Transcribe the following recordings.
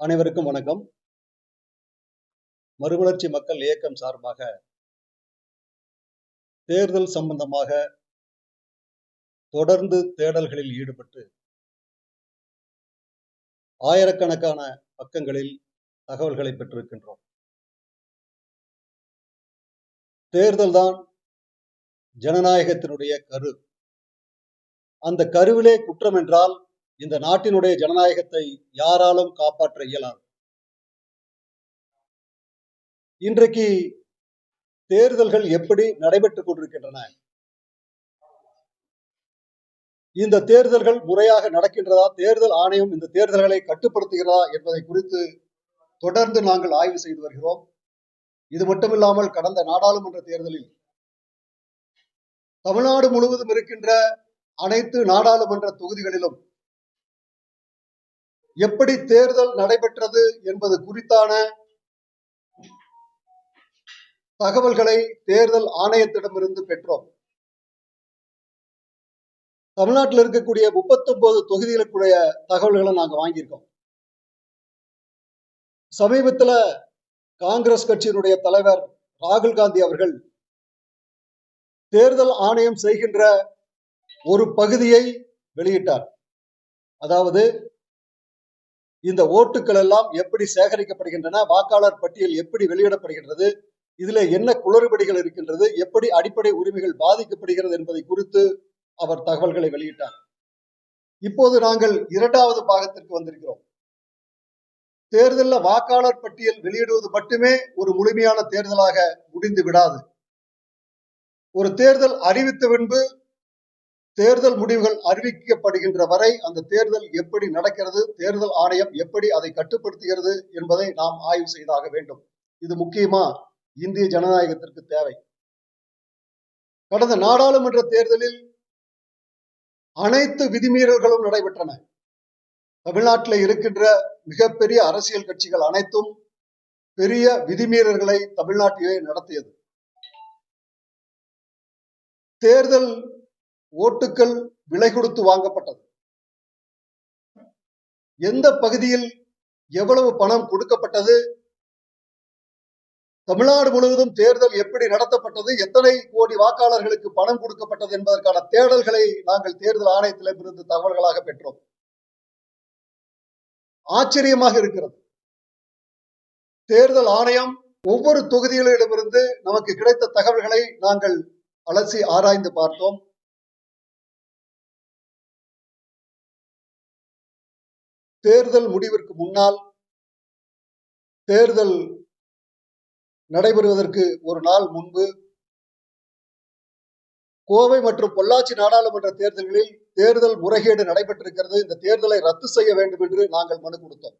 அனைவருக்கும் வணக்கம். மறுமலர்ச்சி மக்கள் இயக்கம் சார்பாக தேர்தல் சம்பந்தமாக தொடர்ந்து தேடல்களில் ஈடுபட்டு ஆயிரக்கணக்கான பக்கங்களில் தகவல்களை பெற்றிருக்கின்றோம். தேர்தல்தான் ஜனநாயகத்தினுடைய கரு. அந்த கருவிலே குற்றம் என்றால் இந்த நாட்டினுடைய ஜனநாயகத்தை யாராலும் காப்பாற்ற இயலாது. இன்றைக்கு தேர்தல்கள் எப்படி நடைபெற்றுக் கொண்டிருக்கின்றன? இந்த தேர்தல்கள் முறையாக நடக்கின்றதா? தேர்தல் ஆணையம் இந்த தேர்தல்களை கட்டுப்படுத்துகிறதா என்பதை குறித்து தொடர்ந்து நாங்கள் ஆய்வு செய்து வருகிறோம். இது மட்டுமில்லாமல் கடந்த நாடாளுமன்ற தேர்தலில் தமிழ்நாடு முழுவதும் இருக்கின்ற அனைத்து நாடாளுமன்ற தொகுதிகளிலும் எப்படி தேர்தல் நடைபெற்றது என்பது குறித்தான தகவல்களை தேர்தல் ஆணையத்திடமிருந்து பெற்றோம். தமிழ்நாட்டில் இருக்கக்கூடிய முப்பத்தொன்பது தொகுதிகளுக்குடைய தகவல்களை நாங்க வாங்கியிருக்கோம். சமீபத்துல காங்கிரஸ் கட்சியினுடைய தலைவர் ராகுல் காந்தி அவர்கள் தேர்தல் ஆணையம் செய்கின்ற ஒரு பகுதியை வெளியிட்டார். அதாவது இந்த ஓட்டுக்கள் எல்லாம் எப்படி சேகரிக்கப்படுகின்றன வாக்காளர் பட்டியல் எப்படி வெளியிடப்படுகின்றது இதுல என்ன குளறுபடிகள் இருக்கின்றது எப்படி அடிப்படை உரிமைகள் பாதிக்கப்படுகிறது என்பதை குறித்து அவர் தகவல்களை வெளியிட்டார். இப்போது நாங்கள் இரண்டாவது பாகத்திற்கு வந்திருக்கிறோம். தேர்தலில் வாக்காளர் பட்டியல் வெளியிடுவது மட்டுமே ஒரு முழுமையான தேர்தலாக முடிந்து விடாது. ஒரு தேர்தல் அறிவித்த பின்பு தேர்தல் முடிவுகள் அறிவிக்கப்படுகின்ற வரை அந்த தேர்தல் எப்படி நடக்கிறது தேர்தல் ஆணையம் எப்படி அதை கட்டுப்படுத்துகிறது என்பதை நாம் ஆய்வு செய்தாக வேண்டும். இது முக்கியமா இந்திய ஜனநாயகத்திற்கு தேவை. கடந்த நாடாளுமன்ற தேர்தலில் அனைத்து விதிமீறல்களும் நடைபெற்றன. தமிழ்நாட்டில் இருக்கின்ற மிகப்பெரிய அரசியல் கட்சிகள் அனைத்தும் பெரிய விதிமீறல்களை தமிழ்நாட்டிலே நடத்தியது. தேர்தல் ஓட்டுக்கள் விலை கொடுத்து வாங்கப்பட்டது. எந்த பகுதியில் எவ்வளவு பணம் கொடுக்கப்பட்டது? தமிழ்நாடு முழுவதும் தேர்தல் எப்படி நடத்தப்பட்டது? எத்தனை கோடி வாக்காளர்களுக்கு பணம் கொடுக்கப்பட்டது என்பதற்கான தேடல்களை நாங்கள் தேர்தல் ஆணையத்திலிருந்து தகவல்களாக பெற்றோம். ஆச்சரியமாக இருக்கிறது. தேர்தல் ஆணையம் ஒவ்வொரு தொகுதிகளிடமிருந்து நமக்கு கிடைத்த தகவல்களை நாங்கள் அலசி ஆராய்ந்து பார்த்தோம். தேர்தல் முடிவிற்கு முன்னால் தேர்தல் நடைபெறுவதற்கு ஒரு நாள் முன்பு கோவை மற்றும் பொள்ளாச்சி நாடாளுமன்ற தேர்தல்களில் தேர்தல் முறைகேடு நடைபெற்றிருக்கிறது. இந்த தேர்தலை ரத்து செய்ய வேண்டும் என்று நாங்கள் மனு கொடுத்தோம்.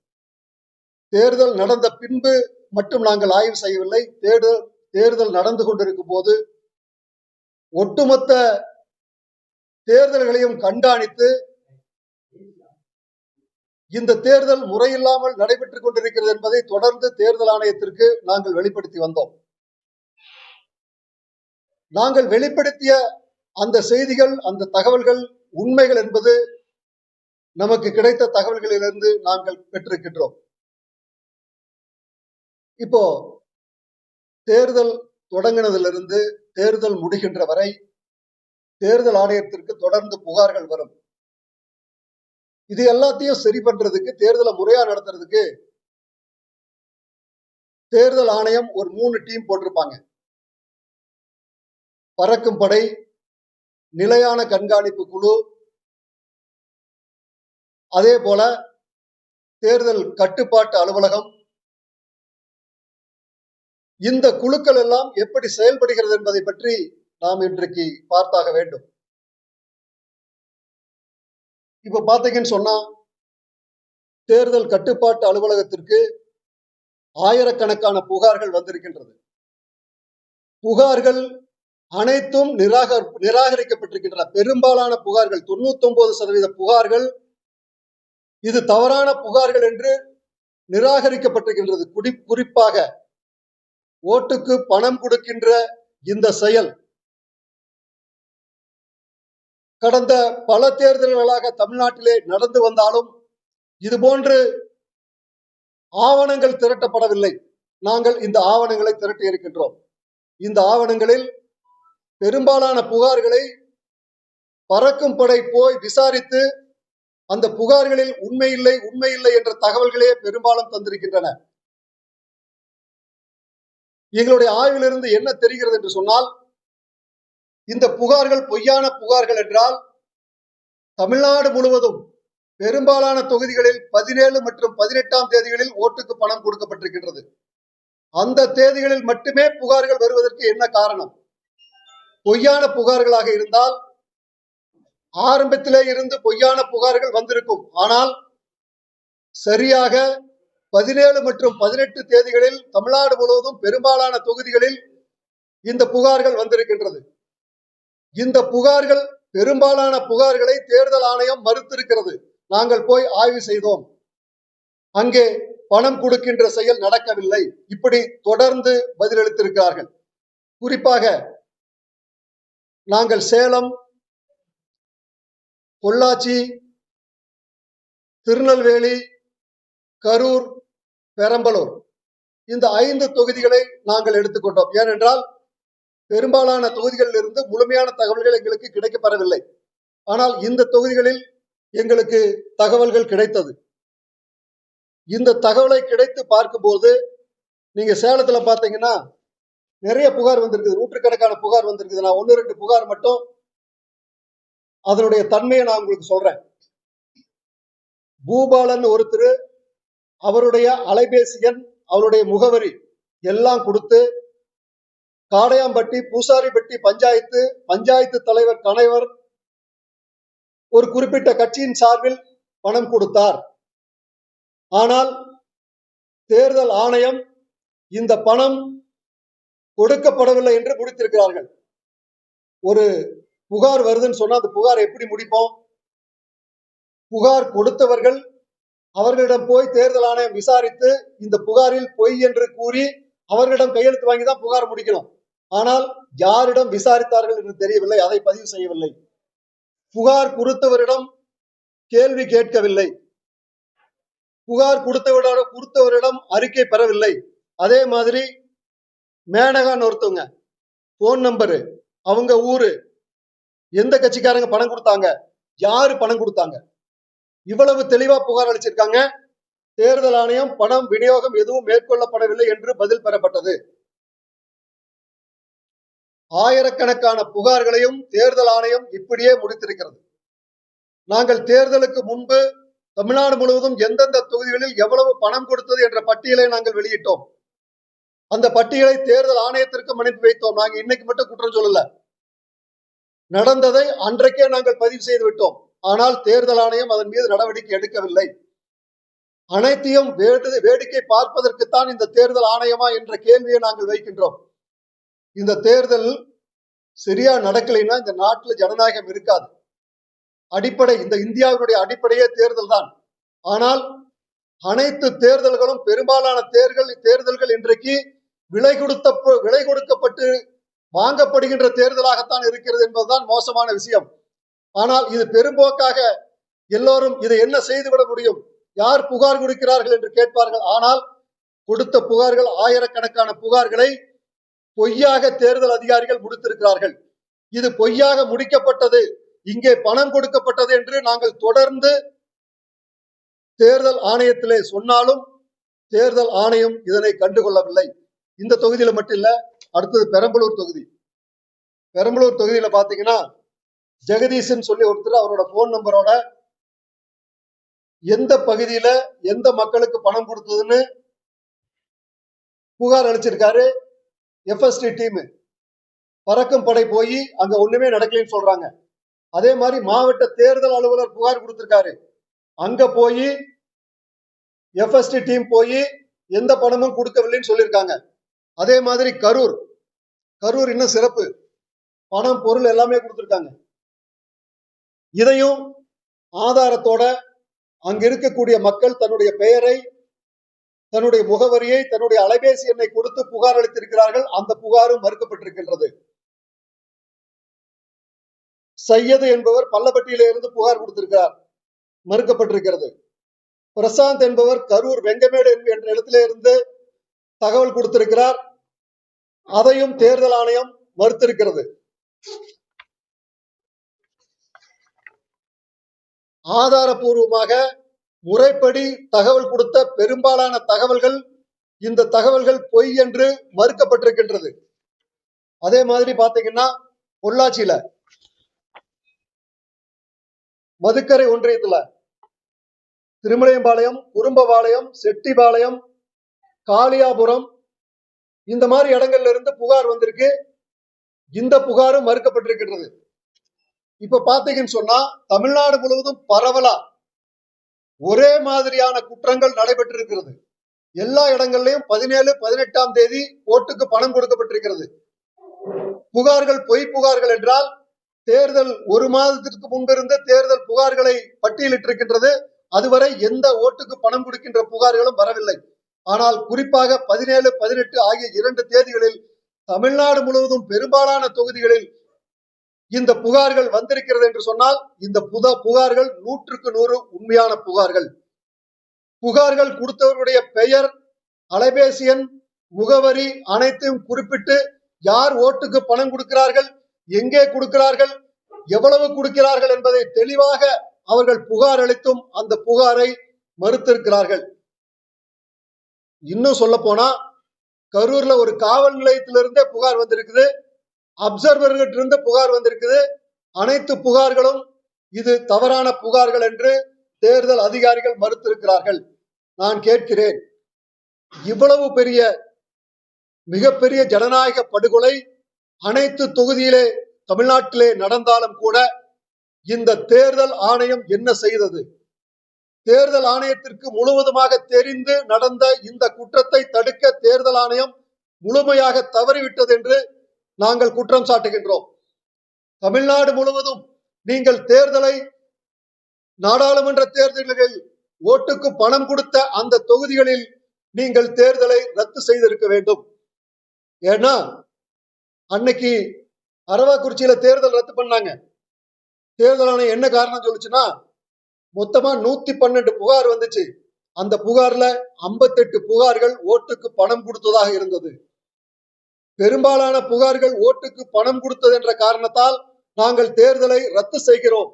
தேர்தல் நடந்த பின்பு மட்டும் நாங்கள் ஆய்வு செய்யவில்லை. தேர்தல் தேர்தல் நடந்து கொண்டிருக்கும் போது ஒட்டுமொத்த தேர்தல்களையும் கண்காணித்து இந்த தேர்தல் முறையில்லாமல் நடைபெற்றுக் கொண்டிருக்கிறது என்பதை தொடர்ந்து தேர்தல் ஆணையத்திற்கு நாங்கள் வெளிப்படுத்தி வந்தோம். நாங்கள் வெளிப்படுத்திய அந்த செய்திகள் அந்த தகவல்கள் உண்மைகள் என்பது நமக்கு கிடைத்த தகவல்களிலிருந்து நாங்கள் பெற்றிருக்கின்றோம். இப்போ தேர்தல் தொடங்கினதிலிருந்து தேர்தல் முடிகின்ற வரை தேர்தல் ஆணையத்திற்கு தொடர்ந்து புகார்கள் வரும். இது எல்லாத்தையும் சரி பண்றதுக்கு தேர்தலை முறையா நடத்துறதுக்கு தேர்தல் ஆணையம் ஒரு மூணு டீம் போட்டிருப்பாங்க. பறக்கும் படை நிலையான கண்காணிப்பு குழு அதே போல தேர்தல் கட்டுப்பாட்டு அலுவலகம். இந்த குழுக்கள் எல்லாம் எப்படி செயல்படுகிறது என்பதை பற்றி நாம் இன்றைக்கு பார்த்தாக வேண்டும். இப்ப பார்த்தீங்கன்னு சொன்னா தேர்தல் கட்டுப்பாட்டு அலுவலகத்திற்கு ஆயிரக்கணக்கான புகார்கள் வந்திருக்கின்றது. புகார்கள் அனைத்தும் நிராக நிராகரிக்கப்பட்டிருக்கின்றன. பெரும்பாலான புகார்கள் தொண்ணூத்தி ஒன்பது சதவீத புகார்கள் இது தவறான புகார்கள் என்று நிராகரிக்கப்பட்டிருக்கின்றது. குடி குறிப்பாக ஓட்டுக்கு பணம் கொடுக்கின்ற இந்த செயல் கடந்த பல தேர்தல்களாக தமிழ்நாட்டிலே நடந்து வந்தாலும் இது போன்று ஆவணங்கள் திரட்டப்படவில்லை. நாங்கள் இந்த ஆவணங்களை திரட்டி இருக்கின்றோம். இந்த ஆவணங்களில் பெரும்பாலான புகார்களை பறக்கும் படை போய் விசாரித்து அந்த புகார்களில் உண்மை இல்லை உண்மை இல்லை என்ற தகவல்களே பெரும்பாலும் தந்திருக்கின்றன. எங்களுடைய ஆய்விலிருந்து என்ன தெரிகிறது என்று சொன்னால் இந்த புகார்கள் பொய்யான புகார்கள் என்றால் தமிழ்நாடு முழுவதும் பெரும்பாலான தொகுதிகளில் பதினேழு மற்றும் பதினெட்டாம் தேதிகளில் ஓட்டுக்கு பணம் கொடுக்கப்பட்டிருக்கின்றது. அந்த தேதிகளில் மட்டுமே புகார்கள் வருவதற்கு என்ன காரணம்? பொய்யான புகார்களாக இருந்தால் ஆரம்பத்திலே இருந்து பொய்யான புகார்கள் வந்திருக்கும். ஆனால் சரியாக பதினேழு மற்றும் பதினெட்டு தேதிகளில் தமிழ்நாடு முழுவதும் பெரும்பாலான தொகுதிகளில் இந்த புகார்கள் வந்திருக்கின்றது. இந்த புகார்கள் பெரும்பாலான புகார்களை தேர்தல் ஆணையம் மறுத்திருக்கிறது. நாங்கள் போய் ஆய்வு செய்தோம். அங்கே பணம் கொடுக்கின்ற செயல் நடக்கவில்லை. இப்படி தொடர்ந்து பதிலளித்திருக்கிறார்கள். குறிப்பாக நாங்கள் சேலம் பொள்ளாச்சி திருநெல்வேலி கரூர் பெரம்பலூர். இந்த ஐந்து தொகுதிகளை நாங்கள் எடுத்துக்கொண்டோம். ஏனென்றால் பெரும்பாலான தொகுதிகளில் இருந்து முழுமையான தகவல்கள் எங்களுக்கு கிடைக்கப்பெறவில்லை. ஆனால் இந்த தொகுதிகளில் எங்களுக்கு தகவல்கள் கிடைத்தது. இந்த தகவலை கிடைத்து பார்க்கும்போது நீங்க சேலத்துல பாத்தீங்கன்னா நிறைய புகார் வந்திருக்குது. நூற்றுக்கணக்கான புகார் வந்திருக்குது. நான் ஒன்று ரெண்டு புகார் மட்டும் அதனுடைய தன்மையை நான் உங்களுக்கு சொல்றேன். பூபாலன் ஒருத்தர் அவருடைய அலைபேசி எண் அவருடைய முகவரி எல்லாம் கொடுத்து காடையாம்பட்டி பூசாரிப்பட்டி பஞ்சாயத்து பஞ்சாயத்து தலைவர் கணைவர் ஒரு குறிப்பிட்ட கட்சியின் சார்பில் பணம் கொடுத்தார். ஆனால் தேர்தல் ஆணையம் இந்த பணம் கொடுக்கப்படவில்லை என்று முடித்திருக்கிறார்கள். ஒரு புகார் வருதுன்னு சொன்னா அந்த புகார் எப்படி முடிப்போம்? புகார் கொடுத்தவர்கள் அவர்களிடம் போய் தேர்தல் ஆணையம் விசாரித்து இந்த புகாரில் பொய் என்று கூறி அவர்களிடம் கையெழுத்து வாங்கி தான் புகார் முடிக்கணும். ஆனால் யாரிடம் விசாரித்தார்கள் என்று தெரியவில்லை அதை பதிவு செய்யவில்லை. புகார் கொடுத்தவரிடம் கேள்வி கேட்கவில்லை. புகார் கொடுத்தவரிடம் கொடுத்தவரிடம் அறிக்கை பெறவில்லை. அதே மாதிரி மேனகான்னு ஒருத்தவங்க போன் நம்பரு அவங்க ஊரு எந்த கட்சிக்காரங்க பணம் கொடுத்தாங்க யாரு பணம் கொடுத்தாங்க? இவ்வளவு தெளிவா புகார் அளிச்சிருக்காங்க. தேர்தல் ஆணையம் பணம் விநியோகம் எதுவும் மேற்கொள்ளப்படவில்லை என்று பதில் பெறப்பட்டது. ஆயிரக்கணக்கான புகார்களையும் தேர்தல் ஆணையம் இப்படியே முடித்திருக்கிறது. நாங்கள் தேர்தலுக்கு முன்பு தமிழ்நாடு முழுவதும் எந்தெந்த தொகுதிகளில் எவ்வளவு பணம் கொடுத்தது என்ற பட்டியலை நாங்கள் வெளியிட்டோம். அந்த பட்டியலை தேர்தல் ஆணையத்திற்கும் அனுப்பி வைத்தோம். நாங்கள் இன்னைக்கு மட்டும் குற்றம் சொல்லல. நடந்ததை அன்றைக்கே நாங்கள் பதிவு செய்து விட்டோம். ஆனால் தேர்தல் ஆணையம் அதன் மீது நடவடிக்கை எடுக்கவில்லை. அனைத்தையும் வேடிக்கை பார்ப்பதற்குத்தான் இந்த தேர்தல் ஆணையமா என்ற கேள்வியை நாங்கள் வைக்கின்றோம். இந்த தேர்தல் சரியா நடக்கலைன்னா இந்த நாட்டில் ஜனநாயகம் இருக்காது. அடிப்படை இந்த இந்தியாவினுடைய அடிப்படையே தேர்தல் தான் ஆனால் அனைத்து தேர்தல்களும் பெரும்பாலான தேர்தல் தேர்தல்கள் இன்றைக்கு விலை கொடுத்த விலை கொடுக்கப்பட்டு வாங்கப்படுகின்ற தேர்தலாகத்தான் இருக்கிறது என்பதுதான் மோசமான விஷயம். ஆனால் இது பெரும்போக்காக எல்லோரும் இதை என்ன செய்துவிட முடியும்? யார் புகார் கொடுக்கிறார்கள் என்று கேட்பார்கள். ஆனால் கொடுத்த புகார்கள் ஆயிரக்கணக்கான புகார்களை பொய்யாக தேர்தல் அதிகாரிகள் முடித்திருக்கிறார்கள். இது பொய்யாக முடிக்கப்பட்டது. இங்கே பணம் கொடுக்கப்பட்டது என்று நாங்கள் தொடர்ந்து தேர்தல் ஆணையத்திலே சொன்னாலும் தேர்தல் ஆணையம் இதனை கண்டுகொள்ளவில்லை. இந்த தொகுதியில மட்டும் இல்ல அடுத்தது பெரம்பலூர் தொகுதி. பெரம்பலூர் தொகுதியில பாத்தீங்கன்னா ஜெகதீஷன் சொல்லி ஒருத்தர் அவரோட போன் நம்பரோட எந்த பகுதியில எந்த மக்களுக்கு பணம் கொடுத்ததுன்னு புகார் அளிச்சிருக்காரு. எஃப்எஸ்டி டீம் பறக்கும் படை போய் அங்க ஒண்ணுமே நடக்கலைன்னு சொல்றாங்க. அதே மாதிரி மாவட்ட தேர்தல் அலுவலர் புகார் கொடுத்திருக்காரு. அங்க போய் எஃப்எஸ்டி டீம் போய் எந்த பணமும் கொடுக்கவில்லைன்னு சொல்லியிருக்காங்க. அதே மாதிரி கரூர். கரூர் இன்னும் சிறப்பு. பணம் பொருள் எல்லாமே கொடுத்துருக்காங்க. இதையும் ஆதாரத்தோட அங்க இருக்கக்கூடிய மக்கள் தன்னுடைய பெயரை தன்னுடைய முகவரியை தன்னுடைய அலைபேசி எண்ணை கொடுத்து புகார் அளித்திருக்கிறார்கள். அந்த புகாரும் மறுக்கப்பட்டிருக்கின்றது. சையது என்பவர் பள்ளப்பட்டியில இருந்து புகார் கொடுத்திருக்கிறார். மறுக்கப்பட்டிருக்கிறது. பிரசாந்த் என்பவர் கரூர் வெங்கமேடு என்ற இடத்துல இருந்து தகவல் கொடுத்திருக்கிறார். அதையும் தேர்தல் ஆணையம் மறுத்திருக்கிறது. ஆதாரபூர்வமாக முறைப்படி தகவல் கொடுத்த பெரும்பாலான தகவல்கள் இந்த தகவல்கள் பொய் என்று மறுக்கப்பட்டிருக்கின்றது. அதே மாதிரி பாத்தீங்கன்னா பொள்ளாச்சியில மதுக்கரை ஒன்றியத்துல திருமலையம்பாளையம் குறும்பபாளையம் செட்டிபாளையம் காளியாபுரம் இந்த மாதிரி இடங்கள்ல இருந்து புகார் வந்திருக்கு. இந்த புகாரும் மறுக்கப்பட்டிருக்கின்றது. இப்ப பாத்தீங்கன்னு சொன்னா தமிழ்நாடு முழுவதும் பரவலா ஒரே மாதிரியான குற்றங்கள் நடைபெற்றிருக்கிறது. எல்லா இடங்கள்லயும் பதினேழு பதினெட்டாம் தேதி ஓட்டுக்கு பணம் கொடுக்கப்பட்டிருக்கிறது. புகார்கள் பொய் புகார்கள் என்றால் தேர்தல் ஒரு மாதத்திற்கு முன்பிருந்த தேர்தல் புகார்களை பட்டியலிட்டிருக்கின்றது. அதுவரை எந்த ஓட்டுக்கு பணம் கொடுக்கின்ற புகார்களும் வரவில்லை. ஆனால் குறிப்பாக பதினேழு பதினெட்டு ஆகிய இரண்டு தேதிகளில் தமிழ்நாடு முழுவதும் பெரும்பாலான தொகுதிகளில் இந்த புகார்கள் வந்திருக்கிறது என்று சொன்னால் இந்த புத புகார்கள் நூற்றுக்கு நூறு உண்மையான புகார்கள். புகார்கள் கொடுத்தவர்களுடைய பெயர் அலைபேசி எண் முகவரி அனைத்தையும் குறிப்பிட்டு யார் ஓட்டுக்கு பணம் கொடுக்கிறார்கள் எங்கே கொடுக்கிறார்கள் எவ்வளவு கொடுக்கிறார்கள் என்பதை தெளிவாக அவர்கள் புகார் அளித்தும் அந்த புகாரை மறுத்திருக்கிறார்கள். இன்னும் சொல்ல போனா கரூர்ல ஒரு காவல் நிலையத்திலிருந்தே புகார் வந்திருக்குது. அப்சர்வர்கிட்ட இருந்து புகார் வந்திருக்குது. அனைத்து புகார்களும் இது தவறான புகார்கள் என்று தேர்தல் அதிகாரிகள் மறுத்திருக்கிறார்கள். நான் கேட்கிறேன் இவ்வளவு பெரிய மிகப்பெரிய ஜனநாயக படுகொலை அனைத்து தொகுதியிலே தமிழ்நாட்டிலே நடந்தாலும் கூட இந்த தேர்தல் ஆணையம் என்ன செய்தது? தேர்தல் ஆணையத்திற்கு முழுவதுமாக தெரிந்து நடந்த இந்த குற்றத்தை தடுக்க தேர்தல் ஆணையம் முழுமையாக தவறிவிட்டது என்று நாங்கள் குற்றம் சாட்டுகின்றோம். தமிழ்நாடு முழுவதும் நீங்கள் தேர்தலை நாடாளுமன்ற தேர்தல்களில் ஓட்டுக்கு பணம் கொடுத்த அந்த தொகுதிகளில் நீங்கள் தேர்தலை ரத்து செய்திருக்க வேண்டும். ஏன்னா அன்னைக்கு அரவாக்குறிச்சியில தேர்தல் ரத்து பண்ணாங்க. தேர்தல் ஆணையம் என்ன காரணம் சொல்லுச்சுன்னா மொத்தமா நூத்தி பன்னெண்டு புகார் வந்துச்சு. அந்த புகார்ல ஐம்பத்தெட்டு புகார்கள் ஓட்டுக்கு பணம் கொடுத்ததாக இருந்தது. பெரும்பாலான புகார்கள் ஓட்டுக்கு பணம் கொடுத்தது என்ற காரணத்தால் நாங்கள் தேர்தலை ரத்து செய்கிறோம்.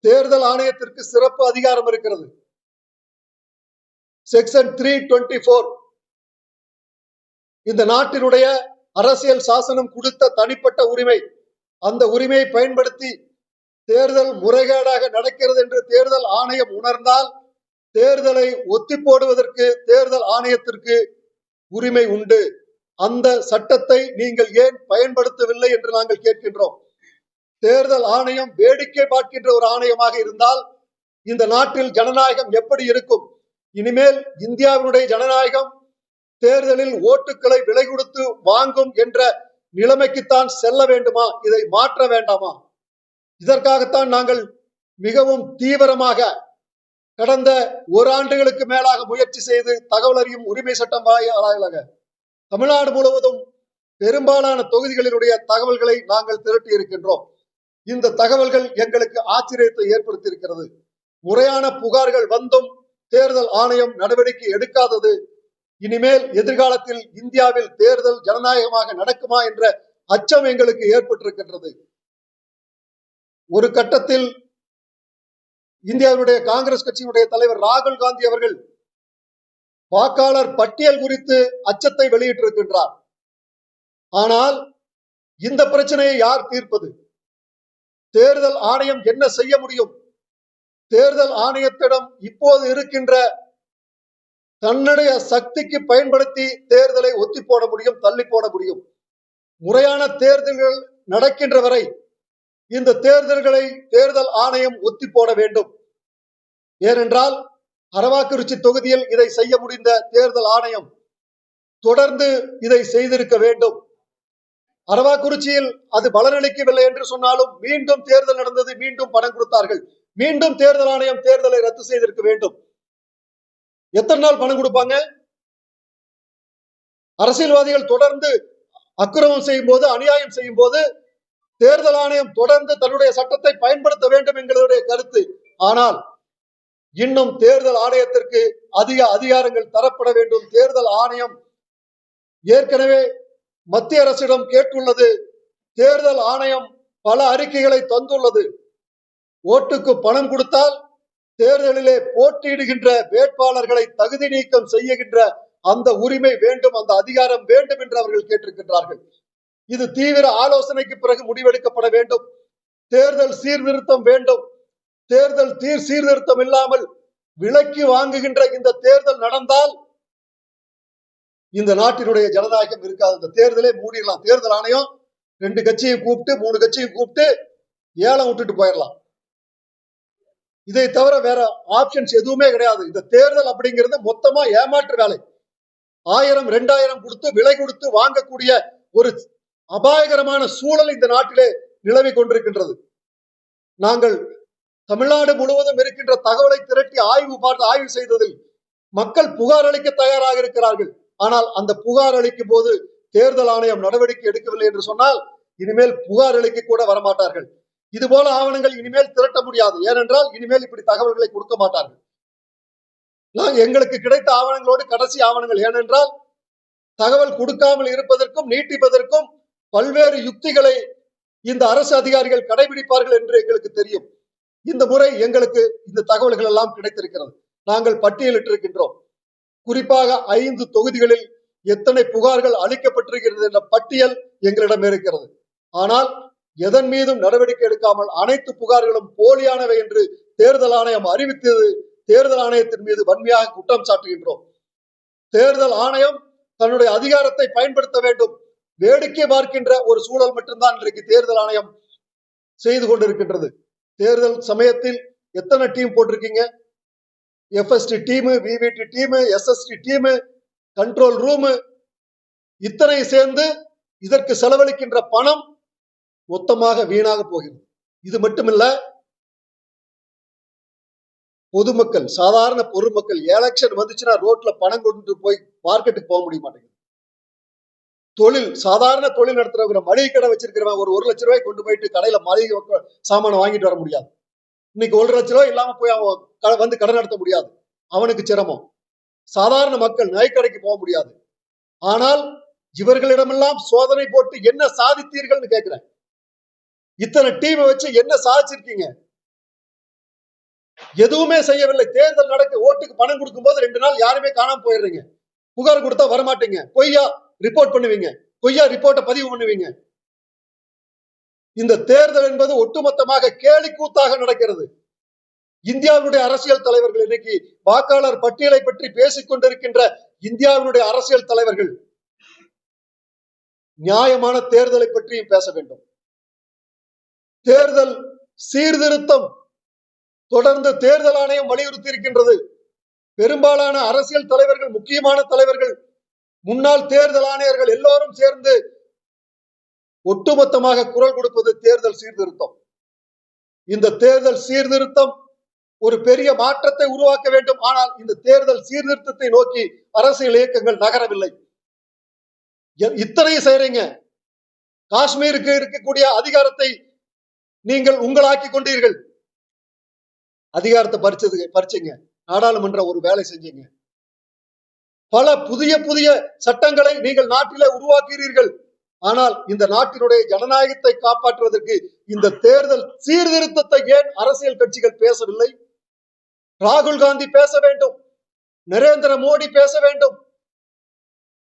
தேர்தல் ஆணையத்திற்கு சிறப்பு அதிகாரம் இருக்கிறது. செக்ஷன் த்ரீ டுவெண்ட்டி போர் இந்த நாட்டினுடைய அரசியல் சாசனம் கொடுத்த தனிப்பட்ட உரிமை. அந்த உரிமையை பயன்படுத்தி தேர்தல் முறைகேடாக நடக்கிறது என்று தேர்தல் ஆணையம் உணர்ந்தால் தேர்தலை ஒத்தி போடுவதற்கு தேர்தல் ஆணையத்திற்கு உரிமை உண்டு. அந்த சட்டத்தை நீங்கள் ஏன் பயன்படுத்தவில்லை என்று நாங்கள் கேட்கின்றோம். தேர்தல் ஆணையம் வேடிக்கை பார்க்கின்ற ஒரு ஆணையமாக இருந்தால் இந்த நாட்டில் ஜனநாயகம் எப்படி இருக்கும்? இனிமேல் இந்தியாவினுடைய ஜனநாயகம் தேர்தலில் ஓட்டுக்களை விலை கொடுத்து வாங்கும் என்ற நிலைமைக்குத்தான் செல்ல வேண்டுமா? இதை மாற்ற வேண்டாமா? இதற்காகத்தான் நாங்கள் மிகவும் தீவிரமாக கடந்த ஒரு ஆண்டுகளுக்கு மேலாக முயற்சி செய்து தகவல் அறியும் உரிமை சட்டம் வாயிலாக தமிழ்நாடு முழுவதும் பெரும்பாலான தொகுதிகளினுடைய தகவல்களை நாங்கள் திரட்டி இருக்கின்றோம். இந்த தகவல்கள் எங்களுக்கு ஆச்சரியத்தை ஏற்படுத்தி இருக்கிறது முறையான புகார்கள் வந்தும் தேர்தல் ஆணையம் நடவடிக்கை எடுக்காதது. இனிமேல் எதிர்காலத்தில் இந்தியாவில் தேர்தல் ஜனநாயகமாக நடக்குமா என்ற அச்சம் எங்களுக்கு ஏற்பட்டிருக்கின்றது. ஒரு கட்டத்தில் இந்தியாவுடைய காங்கிரஸ் கட்சியினுடைய தலைவர் ராகுல் காந்தி அவர்கள் வாக்காளர் பட்டியல் குறித்து அச்சத்தை வெளியிட்டிருக்கின்றார். ஆனால் இந்த பிரச்சனையை யார் தீர்ப்பது? தேர்தல் ஆணையம் என்ன செய்ய முடியும்? தேர்தல் ஆணையத்திடம் இப்போது இருக்கின்ற தன்னுடைய சக்திக்கு பயன்படுத்தி தேர்தலை ஒத்தி போட முடியும் தள்ளி போட முடியும். முறையான தேர்தல்கள் நடக்கின்ற வரை இந்த தேர்தல்களை தேர்தல் ஆணையம் ஒத்தி போட வேண்டும். ஏனென்றால் அரவாக்குறிச்சி தொகுதியில் இதை செய்ய முடிந்த தேர்தல் ஆணையம் தொடர்ந்து இதை செய்திருக்க வேண்டும். அரவாக்குறிச்சியில் அது பலனளிக்கவில்லை என்று சொன்னாலும் மீண்டும் தேர்தல் நடந்தது மீண்டும் பணம் கொடுத்தார்கள். மீண்டும் தேர்தல் ஆணையம் தேர்தலை ரத்து செய்திருக்க வேண்டும். எத்தனை நாள் பணம் கொடுப்பாங்க? அரசியல்வாதிகள் தொடர்ந்து அக்கிரமம் செய்யும் போது அநியாயம் செய்யும் போது தேர்தல் ஆணையம் தொடர்ந்து தன்னுடைய சட்டத்தை பயன்படுத்த வேண்டும் என்கிறதுடைய கருத்து. ஆனால் இன்னும் தேர்தல் ஆணையத்திற்கு அதிக அதிகாரங்கள் தரப்பட வேண்டும். தேர்தல் ஆணையம் ஏற்கனவே மத்திய அரசிடம் கேட்டுள்ளது. தேர்தல் ஆணையம் பல அறிக்கைகளை தந்துள்ளது. ஓட்டுக்கு பணம் கொடுத்தால் தேர்தலிலே போட்டியிடுகின்ற வேட்பாளர்களை தகுதி நீக்கம் செய்யுகின்ற அந்த உரிமை வேண்டும் அந்த அதிகாரம் வேண்டும் என்று அவர்கள் கேட்டிருக்கின்றார்கள். இது தீவிர ஆலோசனைக்கு பிறகு முடிவெடுக்கப்பட வேண்டும். தேர்தல் சீர்திருத்தம் வேண்டும். தேர்தல் தீர் சீர்திருத்தம் இல்லாமல் விலக்கி வாங்குகின்ற இந்த தேர்தல் நடந்தால் இந்த நாட்டினுடைய ஜனநாயகம் இருக்காது. இந்த தேர்தலே மூடிடலாம். தேர்தல் ஆணையம் ரெண்டு கட்சியை கூப்பிட்டு மூணு கட்சியை கூப்பிட்டு ஏலம் விட்டுட்டு போயிடலாம். இதை தவிர வேற ஆப்ஷன்ஸ் எதுவுமே கிடையாது. இந்த தேர்தல் அப்படிங்கிறது மொத்தமா ஏமாற்று வேலை. ஆயிரம் ரெண்டாயிரம் கொடுத்து விலை கொடுத்து வாங்கக்கூடிய ஒரு அபாயகரமான சூழல் இந்த நாட்டிலே நிலவி கொண்டிருக்கின்றது. நாங்கள் தமிழ்நாடு முழுவதும் இருக்கின்ற தகவலை திரட்டி ஆய்வு பார்த்து ஆய்வு செய்ததில் மக்கள் புகார் அளிக்க தயாராக இருக்கிறார்கள். ஆனால் அந்த புகார் அளிக்கும் போது தேர்தல் ஆணையம் நடவடிக்கை எடுக்கவில்லை என்று சொன்னால் இனிமேல் புகார் அளிக்க கூட வரமாட்டார்கள். இது போல ஆவணங்கள் இனிமேல் திரட்ட முடியாது. ஏனென்றால் இனிமேல் இப்படி தகவல்களை கொடுக்க மாட்டார்கள். நான் எங்களுக்கு கிடைத்த ஆவணங்களோடு கடைசி ஆவணங்கள். ஏனென்றால் தகவல் கொடுக்காமல் இருப்பதற்கும் நீட்டிப்பதற்கும் பல்வேறு யுக்திகளை இந்த அரசு அதிகாரிகள் கடைபிடிப்பார்கள் என்று எங்களுக்கு தெரியும். இந்த முறை எங்களுக்கு இந்த தகவல்கள் எல்லாம் கிடைத்திருக்கிறது. நாங்கள் பட்டியலிட்டிருக்கின்றோம். குறிப்பாக ஐந்து தொகுதிகளில் எத்தனை புகார்கள் அளிக்கப்பட்டிருக்கிறது என்ற பட்டியல் எங்களிடம் இருக்கிறது. ஆனால் எதன் மீதும் நடவடிக்கை எடுக்காமல் அனைத்து புகார்களும் போலியானவை என்று தேர்தல் ஆணையம் அறிவித்தது தேர்தல் ஆணையத்தின் மீது வன்மையாக குற்றம் சாட்டுகின்றோம். தேர்தல் ஆணையம் தன்னுடைய அதிகாரத்தை பயன்படுத்த வேண்டும். வேடிக்கை பார்க்கின்ற ஒரு சூழல் மட்டும்தான் இன்றைக்கு தேர்தல் ஆணையம் செய்து கொண்டிருக்கின்றது. தேர்தல் சமயத்தில் எத்தனை டீம் போட்டிருக்கீங்க? FST team VVD team SST team control room இத்தனை சேர்ந்து இதற்கு செலவழிக்கின்ற பணம் மொத்தமாக வீணாக போகிறது. இது மட்டுமில்ல பொதுமக்கள் சாதாரண பொதுமக்கள் எலெக்ஷன் வந்துச்சுன்னா ரோட்ல பணம் கொண்டு போய் மார்க்கெட்டுக்கு போக முடிய மாட்டேங்குது. தொழில் சாதாரண தொழில் நடத்துறவங்க மளிகை கடை வச்சிருக்கிறவன் ஒரு ஒரு லட்ச ரூபாய் கொண்டு போயிட்டு கடையில மளிகை சாமானை வாங்கிட்டு வர முடியாது. இன்னைக்கு ஒரு லட்ச ரூபாய் இல்லாம போய் அவன் வந்து கடை நடத்த முடியாது. அவனுக்கு சிரமம். சாதாரண மக்கள் நகைக்கடைக்கு போக முடியாது. ஆனால் இவர்களிடமெல்லாம் சோதனை போட்டு என்ன சாதித்தீர்கள்னு கேட்கிறேன் இத்தனை டீமை வச்சு என்ன சாதிச்சிருக்கீங்க? எதுவுமே செய்யவில்லை. தேர்தல் நடக்க ஓட்டுக்கு பணம் கொடுக்கும்போது ரெண்டு நாள் யாருமே காணாம போயிடுறீங்க. புகார் கொடுத்தா வரமாட்டீங்க. பொய்யா? ரிப்போர்ட் பண்ணுவீங்க. பொய்யா ரிப்போர்ட்டை பதிவு பண்ணுவீங்க. இந்த தேர்தல் என்பது ஒட்டுமொத்தமாக கேலி கூத்தாக நடக்கிறது. இந்தியாவினுடைய அரசியல் தலைவர்கள் இன்னைக்கு வாக்காளர் பட்டியலை பற்றி பேசிக் கொண்டிருக்கின்ற இந்தியாவினுடைய அரசியல் தலைவர்கள் நியாயமான தேர்தலை பற்றியும் பேச வேண்டும். தேர்தல் சீர்திருத்தம் தொடர்ந்து தேர்தல் ஆணையம் வலியுறுத்தி இருக்கின்றது பெரும்பாலான அரசியல் தலைவர்கள் முக்கியமான தலைவர்கள் முன்னாள் தேர்தல் ஆணையர்கள் எல்லோரும் சேர்ந்து ஒட்டுமொத்தமாக குரல் கொடுப்பது தேர்தல் சீர்திருத்தம். இந்த தேர்தல் சீர்திருத்தம் ஒரு பெரிய மாற்றத்தை உருவாக்க வேண்டும். ஆனால் இந்த தேர்தல் சீர்திருத்தத்தை நோக்கி அரசியல் இயக்கங்கள் நகரவில்லை. எ- இத்தனை செய்றீங்க. காஷ்மீருக்கு இருக்கக்கூடிய அதிகாரத்தை நீங்கள் உங்களாக்கி கொண்டீர்கள். அதிகாரத்தை பறிச்சது பறிச்சீங்க. நாடாளுமன்ற ஒரு வேலை செஞ்சீங்க. பல புதிய புதிய சட்டங்களை நீங்கள் நாட்டிலே உருவாக்குகிறீர்கள். ஆனால் இந்த நாட்டினுடைய ஜனநாயகத்தை காப்பாற்றுவதற்கு இந்த தேர்தல் சீர்திருத்தத்தை ஏன் அரசியல் கட்சிகள் பேசவில்லை? ராகுல் காந்தி பேச வேண்டும். நரேந்திர மோடி பேச வேண்டும்.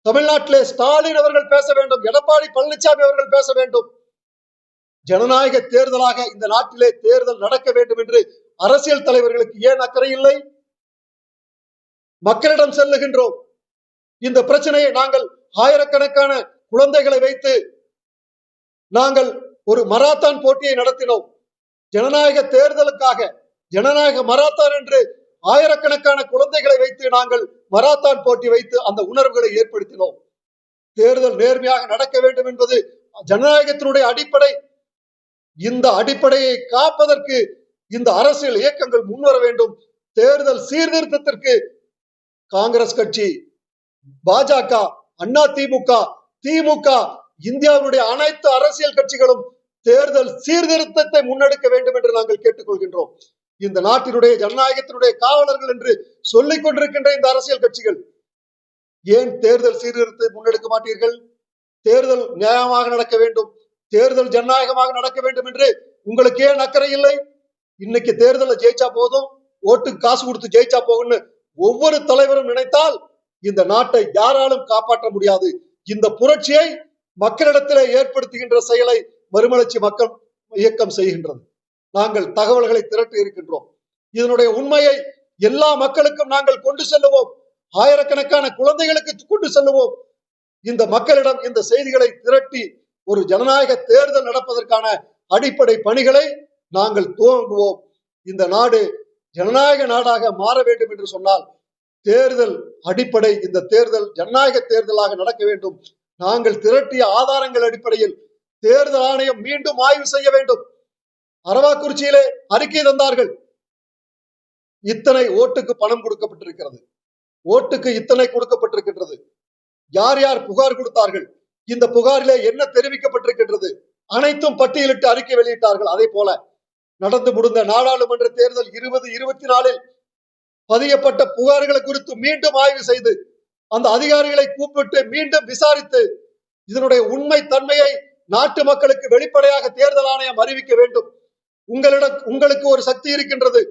தமிழ்நாட்டிலே ஸ்டாலின் அவர்கள் பேச வேண்டும். எடப்பாடி பழனிசாமி அவர்கள் பேச வேண்டும். ஜனநாயக தேர்தலாக இந்த நாட்டிலே தேர்தல் நடக்க வேண்டும் என்று அரசியல் தலைவர்களுக்கு ஏன் அக்கறை இல்லை? மக்களிடம் செல்லுகின்றோம். இந்த பிரச்சனையை நாங்கள் ஆயிரக்கணக்கான குழந்தைகளை வைத்து நாங்கள் ஒரு மராத்தான் போட்டியை நடத்தினோம். ஜனநாயக தேர்தலுக்காக ஜனநாயக மராத்தான் என்று ஆயிரக்கணக்கான குழந்தைகளை வைத்து நாங்கள் மராத்தான் போட்டி வைத்து அந்த உணர்வுகளை ஏற்படுத்தினோம். தேர்தல் நேர்மையாக நடக்க வேண்டும் என்பது ஜனநாயகத்தினுடைய அடிப்படை. இந்த அடிப்படையை காப்பதற்கு இந்த அரசியல் இயக்கங்கள் முன்வர வேண்டும். தேர்தல் சீர்திருத்தத்திற்கு காங்கிரஸ் கட்சி பாஜக அண்ணா திமுக திமுக இந்தியாவுடைய அனைத்து அரசியல் கட்சிகளும் தேர்தல் சீர்திருத்தத்தை முன்னெடுக்க வேண்டும் என்று நாங்கள் கேட்டுக்கொள்கின்றோம். இந்த நாட்டினுடைய ஜனநாயகத்தினுடைய காவலர்கள் என்று சொல்லிக் கொண்டிருக்கின்ற இந்த அரசியல் கட்சிகள் ஏன் தேர்தல் சீர்திருத்தத்தை முன்னெடுக்க மாட்டீர்கள்? தேர்தல் நியாயமாக நடக்க வேண்டும். தேர்தல் ஜனநாயகமாக நடக்க வேண்டும் என்று உங்களுக்கு ஏன் அக்கறை இல்லை? இன்னைக்கு தேர்தலில் ஜெயிச்சா போதும். ஓட்டுக்கு காசு கொடுத்து ஜெயிச்சா போகும்னு ஒவ்வொரு தலைவரும் நினைத்தால் இந்த நாட்டை யாராலும் காப்பாற்ற முடியாது. இந்த புரட்சியை மக்களிடத்திலே ஏற்படுத்துகின்ற செயலை மறுமலர்ச்சி மக்கள் இயக்கம் செய்கின்றது. நாங்கள் தகவல்களை திரட்டி இருக்கின்றோம். இதனுடைய உண்மையை எல்லா மக்களுக்கும் நாங்கள் கொண்டு செல்லுவோம். ஆயிரக்கணக்கான குழந்தைகளுக்கு கொண்டு செல்லுவோம். இந்த மக்களிடம் இந்த செய்திகளை திரட்டி ஒரு ஜனநாயக தேர்தல் நடப்பதற்கான அடிப்படை பணிகளை நாங்கள் துவங்குவோம். இந்த நாடு ஜனநாயக நாடாக மாற வேண்டும் என்று சொன்னால் தேர்தல் அடிப்படை இந்த தேர்தல் ஜனநாயக தேர்தலாக நடக்க வேண்டும். நாங்கள் திரட்டிய ஆதாரங்கள் அடிப்படையில் தேர்தல் ஆணையம் மீண்டும் ஆய்வு செய்ய வேண்டும். அரவாக்குறிச்சியிலே அறிக்கை தந்தார்கள். இத்தனை ஓட்டுக்கு பணம் கொடுக்கப்பட்டிருக்கிறது. ஓட்டுக்கு இத்தனை கொடுக்கப்பட்டிருக்கின்றது. யார் யார் புகார் கொடுத்தார்கள்? இந்த புகாரிலே என்ன தெரிவிக்கப்பட்டிருக்கின்றது? அனைத்தும் பட்டியலிட்டு அறிக்கை வெளியிட்டார்கள். அதே போல நடந்து முடிந்த நாடாளுமன்ற தேர்தல் இருபது இருபத்தி நாலில் பதியப்பட்ட புகார்களை குறித்து மீண்டும் ஆய்வு செய்து அந்த அதிகாரிகளை கூப்பிட்டு மீண்டும் விசாரித்து இதனுடைய உண்மை தன்மையை நாட்டு மக்களுக்கு வெளிப்படையாக தேர்தல் ஆணையம் அறிவிக்க வேண்டும். உங்களிடம் உங்களுக்கு ஒரு சக்தி இருக்கின்றது.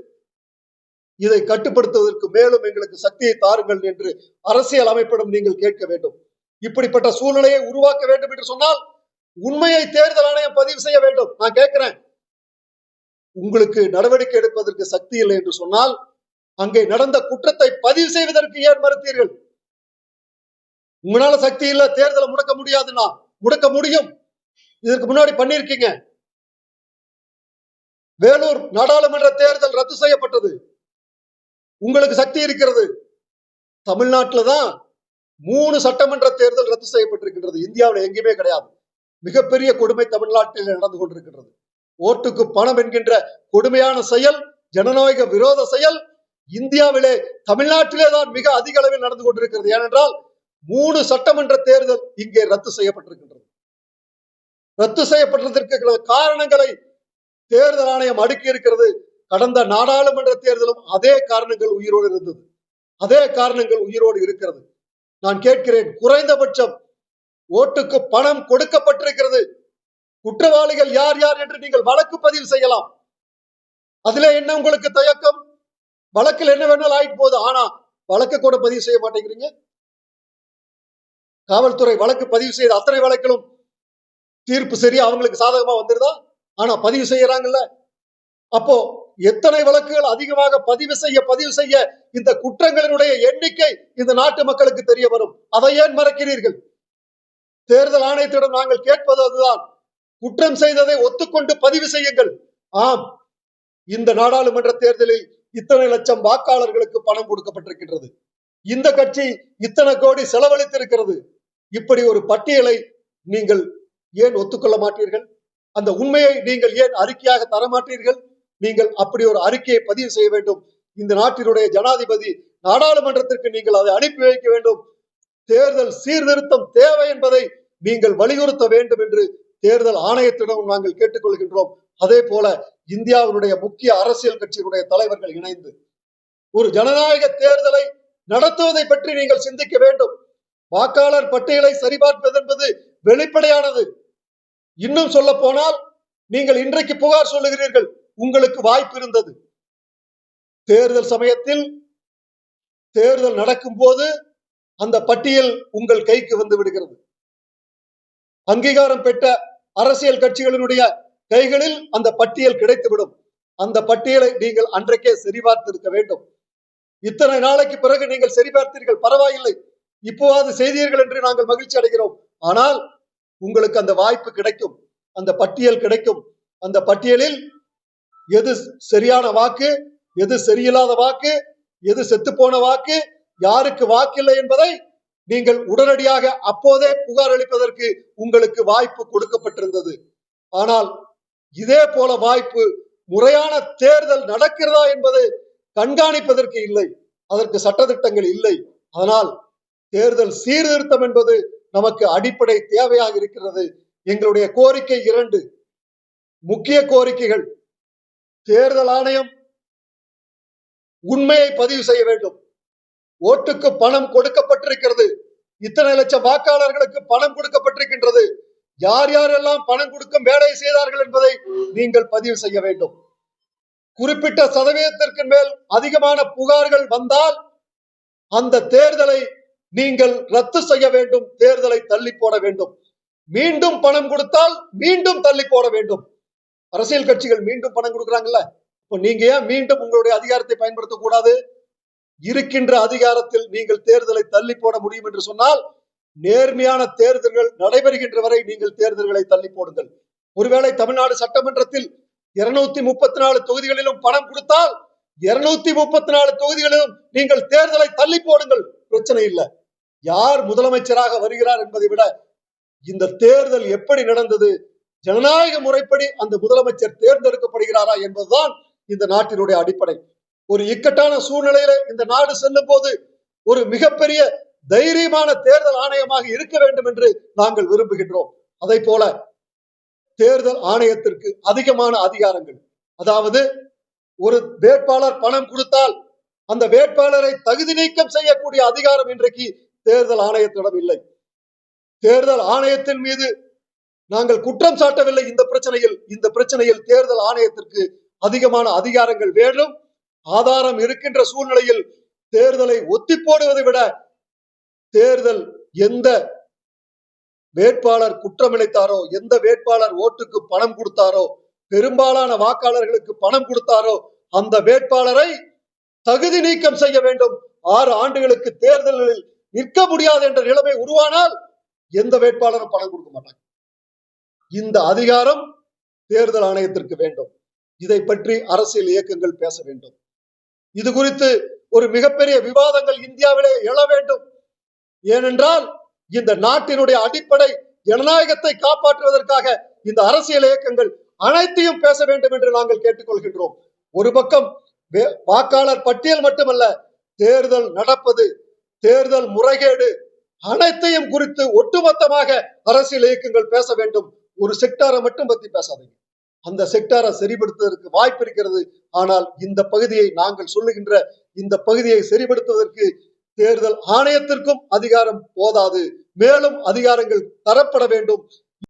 இதை கட்டுப்படுத்துவதற்கு மேலும் எங்களுக்கு சக்தியை தாருங்கள் என்று அரசியல் அமைப்பிடம் நீங்கள் கேட்க வேண்டும். இப்படிப்பட்ட சூழ்நிலையை உருவாக்க வேண்டும் என்று சொன்னால் உண்மையை தேர்தல் ஆணையம் பதிவு செய்ய வேண்டும். நான் கேட்கிறேன். உங்களுக்கு நடவடிக்கை எடுப்பதற்கு சக்தி இல்லை என்று சொன்னால் அங்கே நடந்த குற்றத்தை பதிவு செய்வதற்கு ஏன் மறுத்தீர்கள்? உங்களால சக்தி இல்ல தேர்தலை முடக்க முடியாதுன்னா முடக்க முடியும். இதற்கு முன்னாடி பண்ணிருக்கீங்க வேலூர் நாடாளுமன்ற தேர்தல் ரத்து செய்யப்பட்டது. உங்களுக்கு சக்தி இருக்கிறது. தமிழ்நாட்டில் தான் மூணு சட்டமன்ற தேர்தல் ரத்து செய்யப்பட்டிருக்கின்றது. இந்தியாவில் எங்கேயுமே கிடையாது. மிகப்பெரிய கொடுமை தமிழ்நாட்டில் நடந்து கொண்டிருக்கின்றது. ஓட்டுக்கு பணம் என்கின்ற கொடுமையான செயல் ஜனநாயக விரோத செயல் இந்தியாவிலே தமிழ்நாட்டிலே தான் மிக அதிக அளவில் நடந்து கொண்டிருக்கிறது. ஏனென்றால் மூணு சட்டமன்ற தேர்தல் இங்கே ரத்து செய்யப்பட்டிருக்கின்றது. ரத்து செய்யப்பட்டதற்கு காரணங்களை தேர்தல் ஆணையம் அடுக்கி இருக்கிறது கடந்த நாடாளுமன்ற தேர்தலும் அதே காரணங்கள் உயிரோடு இருந்தது. அதே காரணங்கள் உயிரோடு இருக்கிறது. நான் கேட்கிறேன் குறைந்தபட்சம் ஓட்டுக்கு பணம் கொடுக்கப்பட்டிருக்கிறது. குற்றவாளிகள் யார் யார் என்று நீங்கள் வழக்கு பதிவு செய்யலாம். அதுல என்ன உங்களுக்கு தயக்கம்? வழக்கில் என்ன வேணாலும் ஆயிட்டு போகுது. ஆனா வழக்கு கூட பதிவு செய்ய மாட்டேங்கிறீங்க. காவல்துறை வழக்கு பதிவு செய்த அத்தனை வழக்கிலும் தீர்ப்பு சரி அவங்களுக்கு சாதகமா வந்துருதா? ஆனா பதிவு செய்யறாங்கல்ல. அப்போ எத்தனை வழக்குகள் அதிகமாக பதிவு செய்ய பதிவு செய்ய இந்த குற்றங்களினுடைய எண்ணிக்கை இந்த நாட்டு மக்களுக்கு தெரிய வரும். அதை ஏன் மறக்கிறீர்கள்? தேர்தல் ஆணையத்திடம் நாங்கள் கேட்பது அதுதான். குற்றம் செய்ததை ஒத்துக்கொண்டு பதிவு செய்யுங்கள். ஆம் இந்த நாடாளுமன்ற தேர்தலில் இத்தனை லட்சம் வாக்காளர்களுக்கு பணம் கொடுக்கப்பட்டிருக்கின்றது. இந்த கட்சி இத்தனை கோடி செலவழித்திருக்கிறது. இப்படி ஒரு பட்டியலை நீங்கள் ஏன் ஒத்துக்கொள்ள மாட்டீர்கள்? அந்த உண்மையை நீங்கள் ஏன் அறிக்கையாக தர மாட்டீர்கள் நீங்கள் அப்படி ஒரு அறிக்கையை பதிவு செய்ய வேண்டும். இந்த நாட்டினுடைய ஜனாதிபதி நாடாளுமன்றத்திற்கு நீங்கள் அதை அனுப்பி வைக்க வேண்டும். தேர்தல் சீர்திருத்தம் தேவை என்பதை நீங்கள் வலியுறுத்த வேண்டும் என்று தேர்தல் ஆணையத்திடம் நாங்கள் கேட்டுக்கொள்கின்றோம். அதே போல இந்தியாவினுடைய முக்கிய அரசியல் கட்சியினுடைய தலைவர்கள் இணைந்து. ஒரு ஜனநாயக தேர்தலை நடத்துவதை பற்றி நீங்கள் சிந்திக்க வேண்டும். வாக்காளர் பட்டியலை சரிபார்ப்பது என்பது வெளிப்படையானது. இன்னும் சொல்ல போனால் நீங்கள் இன்றைக்கு புகார் சொல்லுகிறீர்கள் உங்களுக்கு வாய்ப்பு இருந்தது. தேர்தல் சமயத்தில் தேர்தல் நடக்கும் போது அந்த பட்டியல் உங்கள் கைக்கு வந்து விடுகிறது. அங்கீகாரம் பெற்ற அரசியல் கட்சிகளினுடைய கைகளில் அந்த பட்டியல் கிடைத்துவிடும். அந்த பட்டியலை நீங்கள் அன்றைக்கே சரிபார்த்திருக்க வேண்டும். இத்தனை நாளைக்கு பிறகு நீங்கள் சரிபார்த்தீர்கள். பரவாயில்லை. இப்போவாது செய்தீர்கள் என்று நாங்கள் மகிழ்ச்சி அடைகிறோம். ஆனால் உங்களுக்கு அந்த வாய்ப்பு கிடைக்கும். அந்த பட்டியல் கிடைக்கும். அந்த பட்டியலில் எது சரியான வாக்கு எது சரியில்லாத வாக்கு எது செத்து போன வாக்கு யாருக்கு வாக்கில்லை என்பதை நீங்கள் உடனடியாக அப்போதே புகார் அளிப்பதற்கு உங்களுக்கு வாய்ப்பு கொடுக்கப்பட்டிருந்தது. ஆனால் இதே போல வாய்ப்பு முறையான தேர்தல் நடக்கிறதா என்பது கண்காணிப்பதற்கு இல்லை. அதற்கு சட்டத்திட்டங்கள் இல்லை. அதனால் தேர்தல் சீர்திருத்தம் என்பது நமக்கு அடிப்படை தேவையாக இருக்கிறது. எங்களுடைய கோரிக்கை இரண்டு. முக்கிய கோரிக்கைகள் தேர்தல் ஆணையம் உண்மையை பதிவு செய்ய வேண்டும். ஓட்டுக்கு பணம் கொடுக்கப்பட்டிருக்கிறது. இத்தனை லட்சம் வாக்காளர்களுக்கு பணம் கொடுக்கப்பட்டிருக்கின்றது. யார் யாரெல்லாம் பணம் கொடுக்கும் வேலை செய்தார்கள் என்பதை நீங்கள் பதிவு செய்ய வேண்டும். குறிப்பிட்ட சதவீதத்திற்கு மேல் அதிகமான புகார்கள் வந்தால் அந்த தேர்தலை நீங்கள் ரத்து செய்ய வேண்டும் தேர்தலை தள்ளி போட வேண்டும். மீண்டும் பணம் கொடுத்தால் மீண்டும் தள்ளி போட வேண்டும். அரசியல் கட்சிகள் மீண்டும் பணம் கொடுக்குறாங்கல்ல? இப்போ நீங்க ஏன் மீண்டும் உங்களுடைய அதிகாரத்தை பயன்படுத்தக்கூடாது? இருக்கின்ற அதிகாரத்தில் நீங்கள் தேர்தலை தள்ளி போட முடியும் என்று சொன்னால் நேர்மையான தேர்தல்கள் நடைபெறுகின்ற வரை நீங்கள் தேர்தல்களை தள்ளி போடுங்கள். ஒருவேளை தமிழ்நாடு சட்டமன்றத்தில் இருநூத்தி முப்பத்தி நாலு தொகுதிகளிலும் பணம் கொடுத்தால் இருநூத்தி முப்பத்தி நாலு தொகுதிகளிலும் நீங்கள் தேர்தலை தள்ளி போடுங்கள். பிரச்சனை இல்லை. யார் முதலமைச்சராக வருகிறார் என்பதை விட இந்த தேர்தல் எப்படி நடந்தது ஜனநாயக முறைப்படி அந்த முதலமைச்சர் தேர்ந்தெடுக்கப்படுகிறாரா என்பதுதான் இந்த நாட்டினுடைய அடிப்படை. ஒரு இக்கட்டான சூழ்நிலையில இந்த நாடு செல்லும் போது ஒரு மிகப்பெரிய தைரியமான தேர்தல் ஆணையமாக இருக்க வேண்டும் என்று நாங்கள் விரும்புகின்றோம். அதை போல தேர்தல் ஆணையத்திற்கு அதிகமான அதிகாரங்கள். அதாவது ஒரு வேட்பாளர் பணம் கொடுத்தால் அந்த வேட்பாளரை தகுதி நீக்கம் செய்யக்கூடிய அதிகாரம் இன்றைக்கு தேர்தல் ஆணையத்திடம் இல்லை. தேர்தல் ஆணையத்தின் மீது நாங்கள் குற்றம் சாட்டவில்லை இந்த பிரச்சனையில். இந்த பிரச்சனையில் தேர்தல் ஆணையத்திற்கு அதிகமான அதிகாரங்கள் வேண்டும். ஆதாரம் இருக்கின்ற சூழ்நிலையில் தேர்தலை ஒத்தி போடுவதை விட தேர்தல் எந்த வேட்பாளர் குற்றமிழைத்தாரோ எந்த வேட்பாளர் ஓட்டுக்கு பணம் கொடுத்தாரோ பெரும்பாலான வாக்காளர்களுக்கு பணம் கொடுத்தாரோ அந்த வேட்பாளரை தகுதி நீக்கம் செய்ய வேண்டும். ஆறு ஆண்டுகளுக்கு தேர்தலில் நிற்க முடியாது என்ற நிலைமை உருவானால் எந்த வேட்பாளரும் பணம் கொடுக்க மாட்டாங்க இந்த அதிகாரம் தேர்தல் ஆணையத்திற்கு வேண்டும். இதை பற்றி அரசியல் இயக்கங்கள் பேச வேண்டும். இது குறித்து ஒரு மிகப்பெரிய விவாதங்கள் இந்தியாவிலே எழ வேண்டும். ஏனென்றால் இந்த நாட்டினுடைய அடிப்படை ஜனநாயகத்தை காப்பாற்றுவதற்காக இந்த அரசியல் இயக்கங்கள் அனைத்தையும் பேச வேண்டும் என்று நாங்கள் கேட்டுக்கொள்கின்றோம். ஒரு பக்கம் வே- வாக்காளர் பட்டியல் மட்டுமல்ல தேர்தல் நடப்பது தேர்தல் முறைகேடு அனைத்தையும் குறித்து ஒட்டுமொத்தமாக அரசியல் இயக்கங்கள் பேச வேண்டும். ஒரு செக்டாரை மட்டும் பத்தி பேசாதீங்க. அந்த செக்டாரை சரிபடுத்துவதற்கு வாய்ப்பு இருக்கிறது. ஆனால் இந்த பகுதியை நாங்கள் சொல்லுகின்ற இந்த பகுதியை சரிபடுத்துவதற்கு தேர்தல் ஆணையத்திற்கும் அதிகாரம் போதாது. மேலும் அதிகாரங்கள் தரப்பட வேண்டும்.